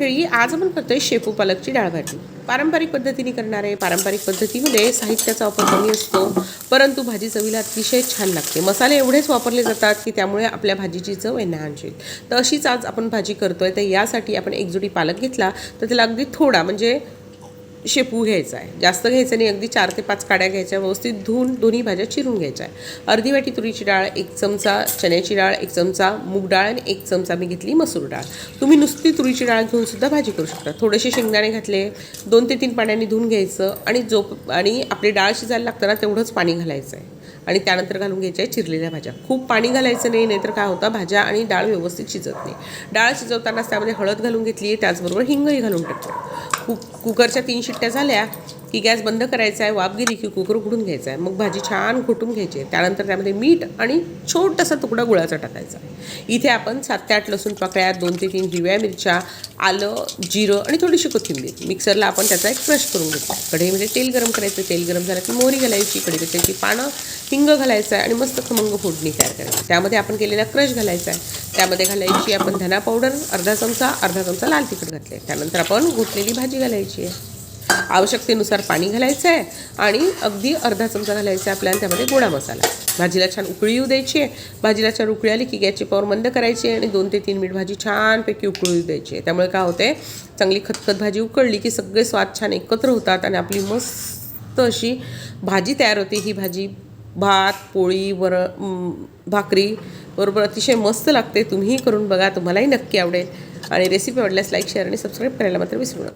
मंडळी आज आपण करतोय शेपू पालकची डाळ भाजी. पारंपरिक पद्धतीने करणार आहे पारंपरिक पद्धतीमध्ये साहित्याचा वापर कमी असतो परंतु भाजी चवीला अतिशय छान लागते. मसाले एवढेच वापरले जातात की त्यामुळे आपल्या भाजीची चव एनहान्स होईल तर अशीच आज आपण भाजी करतोय तर यासाठी आपण एक जोडी पालक घेतला तर त्याला अगदी थोडा म्हणजे शेपू घ्यायचा आहे. जास्त घ्यायचं नाही अगदी चार ते पाच काड्या घ्यायच्या व्यवस्थित धुवून दोन्ही भाज्या चिरून घ्यायच्या आहे अर्धी वाटी तुरीची डाळ एक चमचा चण्याची डाळ एक चमचा मूग डाळ आणि एक चमचा मी घेतली मसूर डाळ. तुम्ही नुसती तुरीची डाळ घेऊन सुद्धा भाजी करू शकता. थोडेसे शेंगदाणे घातले दोन ते तीन पाण्याने धुवून घ्यायचं आणि जो आणि आपली डाळ शिजायला लागताना तेवढंच पाणी घालायचं आहे. आणि त्यानंतर घालून घ्यायच्या आहे चिरलेल्या भाज्या. खूप पाणी घालायचं नाही नाहीतर काय होतं भाज्या आणि डाळ व्यवस्थित शिजत नाही. डाळ शिजवतानाच त्यामध्ये हळद घालून घेतली आहे त्याचबरोबर हिंगही घालून टाकतो कुक कुकरच्या तीन शिट्ट्या झाल्या. की गॅस बंद करायचा आहे वाफ की कुकर उघडून घ्यायचा आहे मग भाजी छान घोटून घ्यायची आहे. त्यानंतर त्यामध्ये मीठ आणि छोटासा तुकडा गुळाचा टाकायचा इथे आपण सात ते आठ लसूण पाकळ्या दोन ते तीन हिरव्या मिरच्या आलं जिरं आणि थोडीशी कोथिंबीर. मिक्सरला आपण त्याचा एक क्रश करून घेतो कढईमध्ये तेल गरम करायचं तेल गरम झालं की मोहरी घालायची कढीपत्त्याची पानं हिंग घालायचं आहे आणि मस्त खमंग फोडणी तयार करायची. त्यामध्ये आपण केलेला क्रश घालायचा आहे. त्यामध्ये घालायची आपण धना पावडर अर्धा चमचा अर्धा चमचा लाल तिखट घातले त्यानंतर आपण घोटलेली भाजी घालायची आहे. आवश्यकतेनुसार पाणी घालायचं आहे आणि अगदी अर्धा चमचा घालायचा आहे आपल्याला त्यामध्ये गोडा मसाला. भाजीला छान उकळी येऊ द्यायची आहे. भाजीला छान उकळी आली की गॅसची पॉवर बंद करायची आहे आणि दोन ते तीन मिनिट भाजी छानपैकी उकळू येऊ द्यायची आहे. त्यामुळे काय होते चांगली खतखत भाजी उकळली की सगळे स्वाद छान एकत्र होतात आणि आपली मस्त अशी भाजी तयार होते. ही भाजी भात पोळी वर भाकरी बरोबर अतिशय मस्त लागते. तुम्हीही करून बघा तुम्हालाही नक्की आवडेल. आणि रेसिपी आवडल्यास लाईक शेअर आणि सबस्क्राईब करायला मात्र विसरू नका.